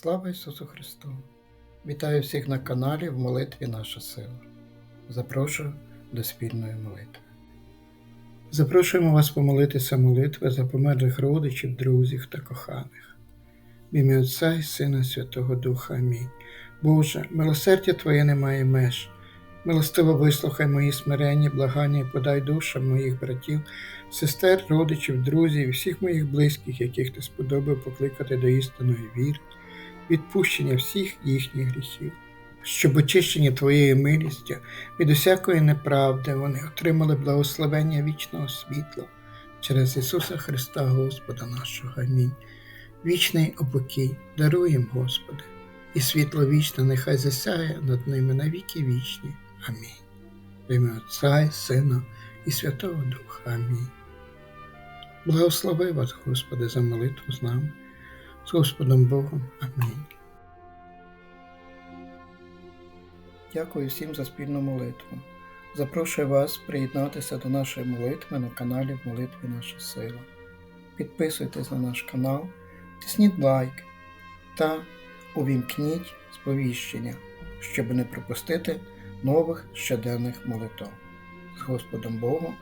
Слава Ісусу Христу! Вітаю всіх на каналі в молитві Наша сила. Запрошую до спільної молитви. Запрошуємо вас помолитися молитви за померлих родичів, друзів та коханих. В ім'я Отця і Сина Святого Духа Амінь. Боже, милосердя Твоє не має меж. Милостиво вислухай мої смиренні, благання і подай душам моїх братів, сестер, родичів, друзів і всіх моїх близьких, яких ти сподобав покликати до істинної віри, відпущення всіх їхніх гріхів, щоб очищені Твоєю милістю від усякої неправди вони отримали благословення вічного світла через Ісуса Христа Господа нашого. Амінь. Вічний опокій, даруй їм, Господи, і світло вічне нехай засяє над ними навіки вічні. Амінь. В ім'я Отця і Сина і Святого Духа. Амінь. Благослови вас, Господи, за молитву з нами, з Господом Богом. Амінь. Дякую всім за спільну молитву. Запрошую вас приєднатися до нашої молитви на каналі в молитві Наша Сила. Підписуйтесь на наш канал, тисніть лайк та увімкніть сповіщення, щоб не пропустити нових щоденних молитв. З Господом Богом